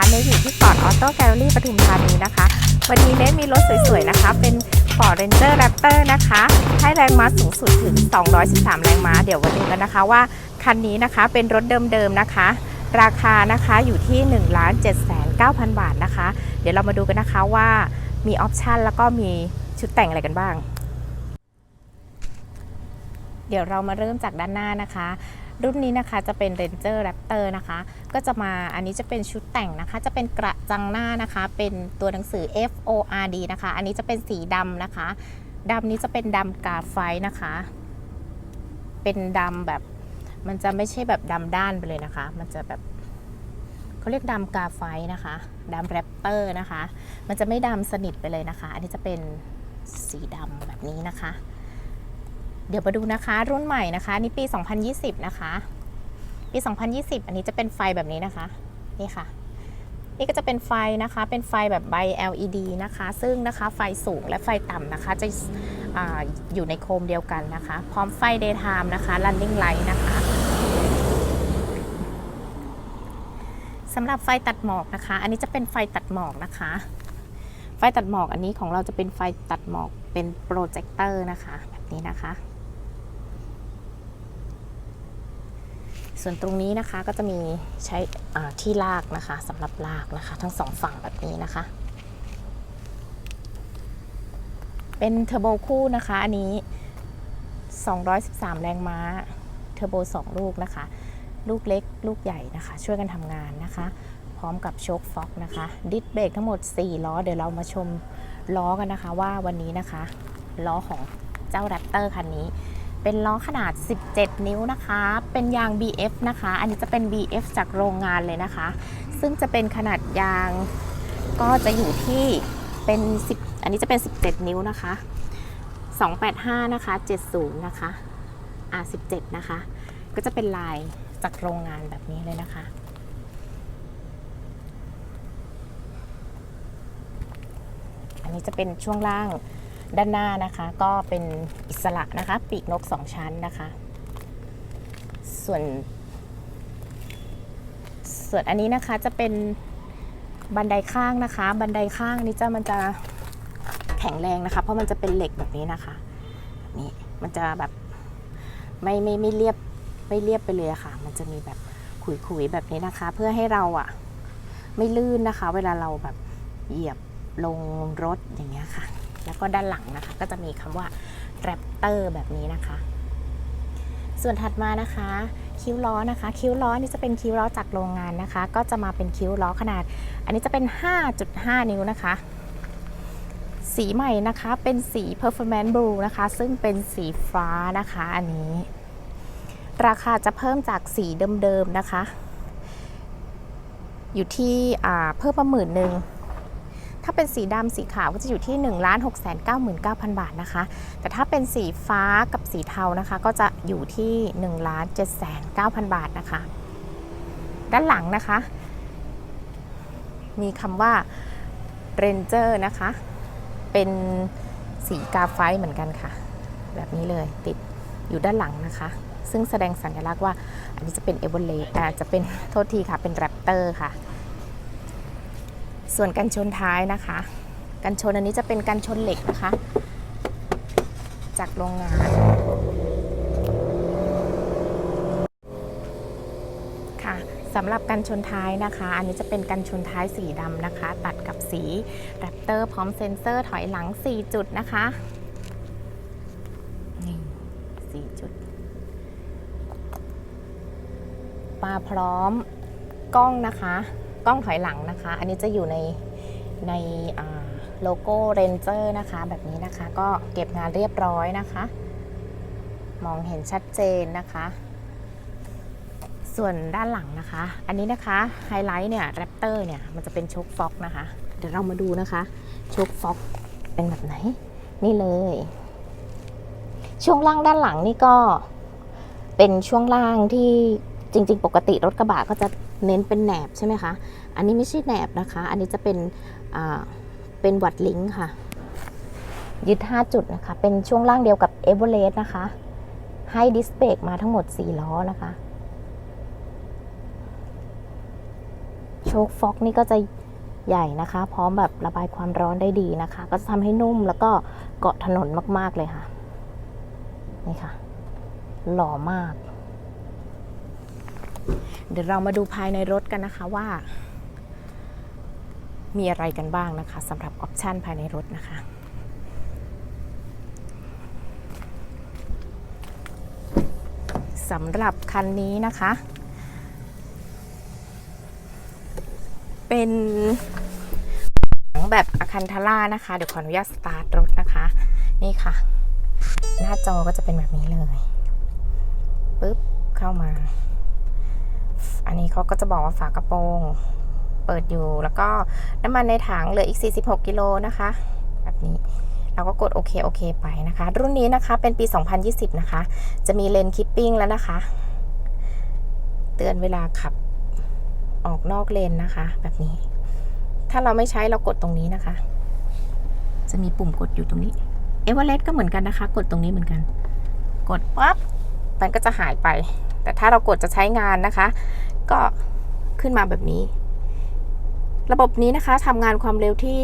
ะคะเนทอยู่ที่ฟอร์ดออโต้แกลเลอรี่ปทุมธานีนะคะ วันนี้เนทมีรถสวยๆนะคะ เป็น Ford Ranger Raptor นะคะ ให้แรงม้าสูงสุดถึง 213 แรงม้า เดี๋ยวมาดูกันนะคะว่า คันนี้นะคะเป็นรถเดิมๆนะคะ ราคานะคะอยู่ที่1 7 9 0 0 0 บาทนะคะ เดี๋ยวเรามาดูกันนะคะว่ามีออปชันแล้วก็มีชุดแต่งอะไรกันบ้าง เดี๋ยวเรามาเริ่มจากด้านหน้านะคะ รุ่นนี้นะคะจะเป็น Ranger Raptor นะคะ ก็จะมาอันนี้จะเป็นชุดแต่งนะคะ จะเป็นกระจังหน้านะคะ เป็นตัวหนังสือ F O R D นะคะ อันนี้จะเป็นสีดำนะคะดำนี้จะเป็นดำกาไฟนะคะ เป็นดำแบบมันจะไม่ใช่แบบดำด้านไปเลยนะคะ มันจะแบบเขาเรียกดำกาไฟนะคะดำแรปเตอร์นะคะ มันจะไม่ดำสนิทไปเลยนะคะ อันนี้จะเป็นสีดำแบบนี้นะคะ เดี๋ยวมาดูนะคะ รุ่นใหม่นะคะนี่ปี 2020 นะคะ ปี 2020 อันนี้จะเป็นไฟแบบนี้นะคะ นี่ค่ะ นี่ก็จะเป็นไฟนะคะ เป็นไฟแบบใบ LED นะคะ ซึ่งนะคะไฟสูงและไฟต่ำนะคะ จะออยู่ในโคมเดียวกันนะคะ พร้อมไฟ daytime นะคะ running light นะคะสำหรับไฟตัดหมอกนะคะ อันนี้จะเป็นไฟตัดหมอกนะคะ ไฟตัดหมอกอันนี้ของเราจะเป็นไฟตัดหมอกเป็นโปรเจคเตอร์นะคะ แบบนี้นะคะ ส่วนตรงนี้นะคะก็จะมีใช้ที่ลากนะคะสำหรับลากนะคะ ทั้งสองฝั่งแบบนี้นะคะ เป็นเทอร์โบคู่นะคะอันนี้ 213 แรงม้าเทอร์โบ 2 ลูกนะคะ ลูกเล็กลูกใหญ่นะคะ ช่วยกันทำงานนะคะ พร้อมกับโชคฟ็อกนะคะ ดิสเบรกทั้งหมด 4 ล้อ เดี๋ยวเรามาชมล้อกันนะคะว่าวันนี้นะคะ ล้อของเจ้าแรปเตอร์คันนี้ เป็นล้อขนาด 17 นิ้วนะคะ เป็นยาง BF นะคะ อันนี้จะเป็น BF จากโรงงานเลยนะคะ ซึ่งจะเป็นขนาดยางก็จะอยู่ที่เป็น 10 อันนี้จะเป็น 17 นิ้วนะคะ 285 นะคะ 70 นะคะ อ่า17 นะคะ ก็จะเป็นลายจากโรงงานแบบนี้เลยนะคะ อันนี้จะเป็นช่วงล่าง ด้านหน้านะคะก็เป็นอิสระนะคะ ปีกนกสองชั้นนะคะ ส่วน ส่วนอันนี้นะคะจะเป็นบันไดข้างนะคะ บันไดข้างนี้จะมันจะแข็งแรงนะคะ เพราะมันจะเป็นเหล็กแบบนี้นะคะนี้มันจะแบบไม่ไม่ไม่เรียบไม่เรียบไปเลยะค่ะ มันจะมีแบบขุยๆแบบนี้นะคะ เพื่อให้เราอะไม่ลื่นนะคะ เวลาเราแบบเหยียบลงรถอย่างเงี้ยค่ะ แล้วก็ด้านหลังนะคะ ก็จะมีคำว่า Raptor แบบนี้นะคะ ส่วนถัดมานะคะ คิ้วล้อนะคะ คิ้วล้อนี่จะเป็นคิ้วล้อจากโรงงานนะคะ ก็จะมาเป็นคิ้วล้อขนาด อันนี้จะเป็น 5.5 นิ้วนะคะ สีใหม่นะคะเป็นสี Performance Blue นะคะ ซึ่งเป็นสีฟ้านะคะอันนี้ ราคาจะเพิ่มจากสีเดิมๆนะคะ อยู่ที่เพิ่มมาหมื่นหนึ่ง ถ้าเป็นสีดำสีขาวก็จะอยู่ที่ 1 6 9 9 0 0 0 บาทนะคะ แต่ถ้าเป็นสีฟ้ากับสีเทานะคะ ก็จะอยู่ที่ 1 7 9 0 0 0 บาทนะคะ ด้านหลังนะคะ มีคำว่า Ranger นะคะ เป็นสีกาไฟเหมือนกันค่ะ แบบนี้เลยติดอยู่ด้านหลังนะคะ ซึ่งแสดงสัญลักษณ์ว่าอันนี้จะเป็นเอเวอเรสต์อาจจะเป็นโทษทีค่ะเป็นแรปเตอร์ค่ะ ส่วนกันชนท้ายนะคะ กันชนอันนี้จะเป็นกันชนเหล็กนะคะ จากโรงงาน ค่ะสำหรับกันชนท้ายนะคะ อันนี้จะเป็นกันชนท้ายสีดำนะคะ ตัดกับสีแรปเตอร์พร้อมเซ็นเซอร์ถอยหลัง 4 จุดนะคะนี่4จุดมาพร้อมกล้องนะคะ กล้องถอยหลังนะคะ อันนี้จะอยู่ในในโลโก้เรนเจอร์นะคะ แบบนี้นะคะ ก็เก็บงานเรียบร้อยนะคะ มองเห็นชัดเจนนะคะ ส่วนด้านหลังนะคะ อันนี้นะคะไฮไลท์เนี่ยแรปเตอร์เนี่ยมันจะเป็นชคฟ็อกนะคะ เดี๋ยวเรามาดูนะคะชคฟ็อกเป็นแบบไหน นี่เลย ช่วงล่างด้านหลังนี่ก็เป็นช่วงล่างที่จริง ๆ ปกติรถกระบะก็จะ เน้นเป็นแหนบใช่ไหมคะ อันนี้ไม่ใช่แหนบนะคะ อันนี้จะเป็นเป็นวัดลิงก์ค่ะ ยึด 5 จุดนะคะ เป็นช่วงล่างเดียวกับเอเวอเรสต์นะคะ ให้ดิสเบรกมาทั้งหมด 4 ล้อนะคะ โชคฟ็อกนี่ก็จะใหญ่นะคะ พร้อมแบบระบายความร้อนได้ดีนะคะ ก็จะทำให้นุ่มแล้วก็เกาะถนนมาก ๆ เลยค่ะ นี่ค่ะ หล่อมาก เดี๋ยวเรามาดูภายในรถกันนะคะว่า มีอะไรกันบ้างนะคะสำหรับออปชันภายในรถนะคะสำหรับคันนี้นะคะ เป็นหนังแบบอาคันทาร่านะคะ เดี๋ยวขออนุญาตสตาร์ทรถนะคะ นี่ค่ะ หน้าจอก็จะเป็นแบบนี้เลยปุ๊บ เข้ามา อันนี้เขาก็จะบอกว่าฝากระโปรง เปิดอยู่แล้วก็น้ำมันในถังเหลืออีก 46 กิโลนะคะ แบบนี้เราก็กดโอเคโอเคไปนะคะ รุ่นนี้นะคะเป็นปี 2020 นะคะ จะมีเลนคิปปิ้งแล้วนะคะ เตือนเวลาขับออกนอกเลนนะคะ แบบนี้ ถ้าเราไม่ใช้เรากดตรงนี้นะคะ จะมีปุ่มกดอยู่ตรงนี้เอเวอเรสต์ก็เหมือนกันนะคะ กดตรงนี้เหมือนกัน กดปั๊บมันก็จะหายไป แต่ถ้าเรากดจะใช้งานนะคะ ก็ขึ้นมาแบบนี้ ระบบนี้นะคะทำงานความเร็วที่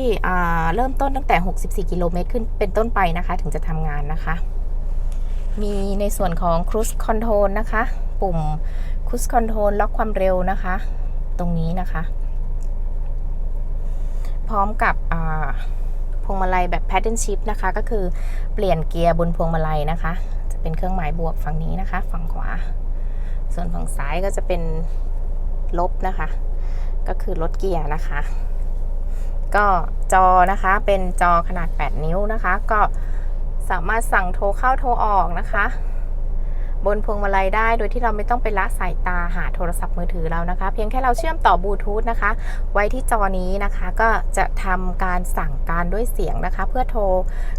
เริ่มต้นตั้งแต่ 64 กิโลเมตรขึ้นเป็นต้นไปนะคะ ถึงจะทำงานนะคะ มีในส่วนของ Cruise Control นะคะ ปุ่ม Cruise Control ล็อกความเร็วนะคะ ตรงนี้นะคะ พร้อมกับพวงมาลัยแบบ Pattern Shift นะคะ ก็คือเปลี่ยนเกียร์บนพวงมาลัยนะคะ จะเป็นเครื่องหมายบวกฝั่งนี้นะคะ ฝั่งขวา ส่วนฝั่งซ้ายก็จะเป็น ลบนะคะ ก็คือลดเกียร์นะคะ ก็จอนะคะเป็นจอขนาด 8 นิ้วนะคะ ก็สามารถสั่งโทรเข้าโทรออกนะคะ บนพวงมาลัยได้โดยที่เราไม่ต้องไปละสายตาหาโทรศัพท์มือถือเรานะคะ เพียงแค่เราเชื่อมต่อบลูทูธนะคะ ไว้ที่จอนี้นะคะก็จะทำการสั่งการด้วยเสียงนะคะ เพื่อโทร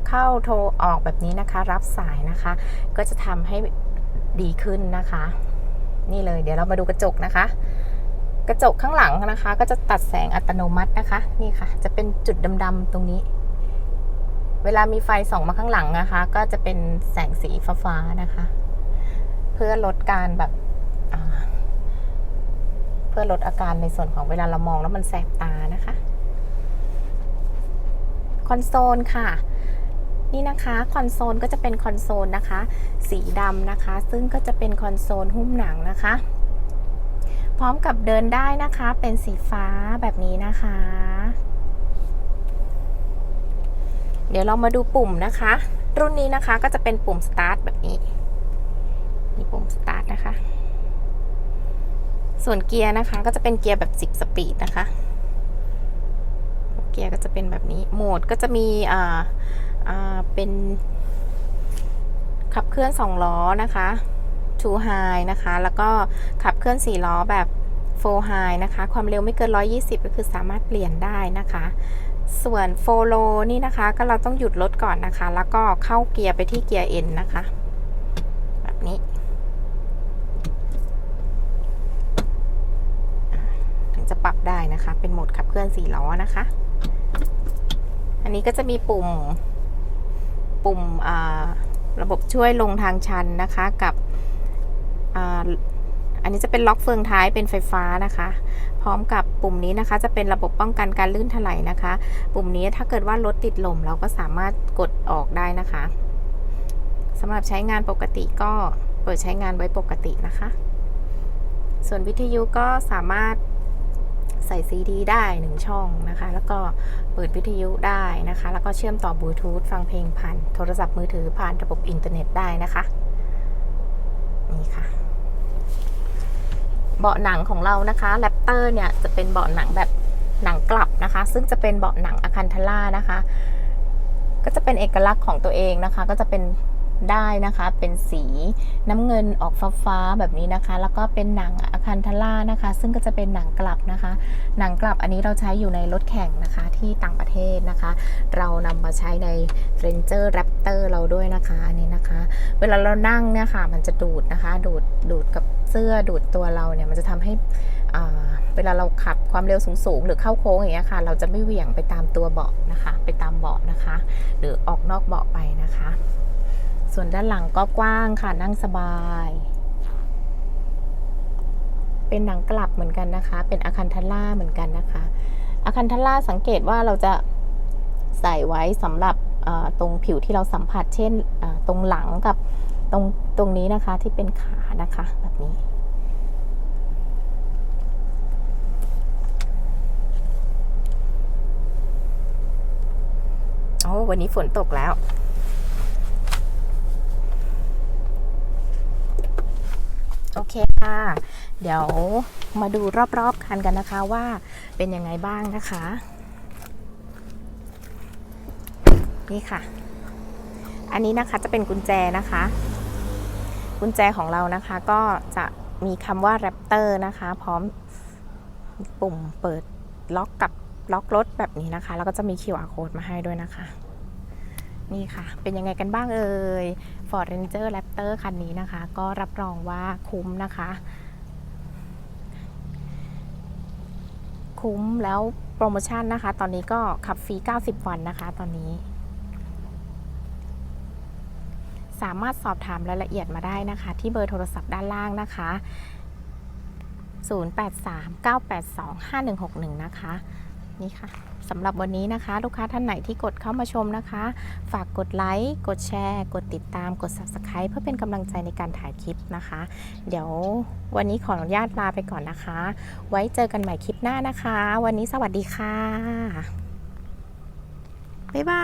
เข้าโทรออกแบบนี้นะคะ รับสายนะคะ ก็จะทำให้ดีขึ้นนะคะ นี่เลยเดี๋ยวเรามาดูกระจกนะคะ กระจกข้างหลังนะคะ ก็จะตัดแสงอัตโนมัตินะคะ นี่ค่ะ จะเป็นจุดดำๆตรงนี้ เวลามีไฟส่องมาข้างหลังนะคะ ก็จะเป็นแสงสีฟ้าๆนะคะ เพื่อลดการแบบเพื่อลดอาการในส่วนของเวลาเรามองแล้วมันแสบตานะคะคอนโซลค่ะนี่นะคะคอนโซลก็จะเป็นคอนโซลนะคะ สีดำนะคะ ซึ่งก็จะเป็นคอนโซลหุ้มหนังนะคะ พร้อมกับเดินได้นะคะ เป็นสีฟ้าแบบนี้นะคะ เดี๋ยวเรามาดูปุ่มนะคะ รุ่นนี้นะคะก็จะเป็นปุ่ม start แบบนี้นี่ปุ่ม start นะคะ ส่วนเกียร์นะคะก็จะเป็นเกียร์แบบ 10 สปีดนะคะ เกียร์ก็จะเป็นแบบนี้ โหมดก็จะมีอ่าอ่าเป็นขับเคลื่อน 2 ล้อนะคะ 2 high นะคะ แล้วก็ขับเคลื่อน 4 ล้อแบบ4 high นะคะ ความเร็วไม่เกิน 120 ก็คือสามารถเปลี่ยนได้นะคะ ส่วน4 low นี่นะคะ ก็เราต้องหยุดรถก่อนนะคะ แล้วก็เข้าเกียร์ไปที่เกียร์ N นะคะ แบบนี้ถึงจะปรับได้นะคะ เป็นโหมดขับเคลื่อน4ล้อนะคะ อันนี้ก็จะมีปุ่มปุ่มระบบช่วยลงทางชันนะคะ กับ อันนี้จะเป็นล็อกเฟืองท้ายเป็นไฟฟ้านะคะ พร้อมกับปุ่มนี้นะคะ จะเป็นระบบป้องกันการลื่นถลายนะคะ ปุ่มนี้ถ้าเกิดว่ารถติดลมเราก็สามารถกดออกได้นะคะสำหรับใช้งานปกติก็เปิดใช้งานไว้ปกตินะคะ ส่วนวิทยุก็สามารถใส่ซีดีได้หนึ่งช่องนะคะ แล้วก็เปิดวิทยุได้นะคะ แล้วก็เชื่อมต่อบลูทูธฟังเพลงผ่านโทรศัพท์มือถือผ่านระบบอินเทอร์เน็ตได้นะคะ นี่ค่ะ เบาะหนังของเรานะคะแรปเตอร์เนี่ยจะเป็นเบาะหนังแบบหนังกลับนะคะ ซึ่งจะเป็นเบาะหนังอะคันทาร่านะคะ ก็จะเป็นเอกลักษณ์ของตัวเองนะคะ ก็จะเป็นได้นะคะ เป็นสีน้ำเงินออกฟ้าๆแบบนี้นะคะ แล้วก็เป็นหนังอะคันทาร่านะคะ ซึ่งก็จะเป็นหนังกลับนะคะ หนังกลับอันนี้เราใช้อยู่ในรถแข่งนะคะ ที่ต่างประเทศนะคะ เรานำมาใช้ใน Ranger Raptor เราด้วยนะคะอันนี้นะคะ เวลาเรานั่งเนี่ยค่ะ มันจะดูดนะคะ ดูดดูดกับ เสื้อดูดตัวเราเนี่ยมันจะทำให้เวลาเราขับความเร็วสูงๆหรือเข้าโค้งอย่างเงี้ยค่ะ เราจะไม่เหวี่ยงไปตามตัวเบาะนะคะ ไปตามเบาะนะคะ หรือออกนอกเบาะไปนะคะ ส่วนด้านหลังก็กว้างค่ะนั่งสบาย เป็นหนังกลับเหมือนกันนะคะ เป็นอาคันทล่าเหมือนกันนะคะ อาคันทล่าสังเกตว่าเราจะใส่ไว้สำหรับตรงผิวที่เราสัมผัสเช่นตรงหลังกับ ตรงตรงนี้นะคะที่เป็นขานะคะแบบนี้โอ้วันนี้ฝนตกแล้วโอเคค่ะ เดี๋ยวมาดูรอบๆคันกันนะคะว่าเป็นยังไงบ้างนะคะ นี่ค่ะ อันนี้นะคะจะเป็นกุญแจนะคะ กุญแจของเรานะคะก็จะมีคำว่า Raptor นะคะ พร้อมปุ่มเปิดล็อกกับล็อกรถแบบนี้นะคะ แล้วก็จะมี QR code มาให้ด้วยนะคะ นี่ค่ะ เป็นยังไงกันบ้างเอ่ย Ford Ranger Raptor คันนี้นะคะ ก็รับรองว่าคุ้มนะคะ คุ้มแล้วโปรโมชั่นนะคะ ตอนนี้ก็ขับฟรี 90 วันนะคะ ตอนนี้ สามารถสอบถามรายละเอียดมาได้นะคะ ที่เบอร์โทรศัพท์ด้านล่างนะคะ 0839825161 นะคะนี่ค่ะสำหรับวันนี้นะคะ ลูกค้าท่านไหนที่กดเข้ามาชมนะคะ ฝากกดไลค์กดแชร์ กดติดตามกด Subscribe เพื่อเป็นกำลังใจในการถ่ายคลิปนะคะ เดี๋ยววันนี้ขออนุญาตลาไปก่อนนะคะ ไว้เจอกันใหม่คลิปหน้านะคะ วันนี้สวัสดีค่ะ บ๊ายบา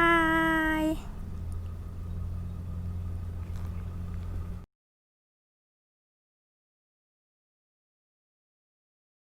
ย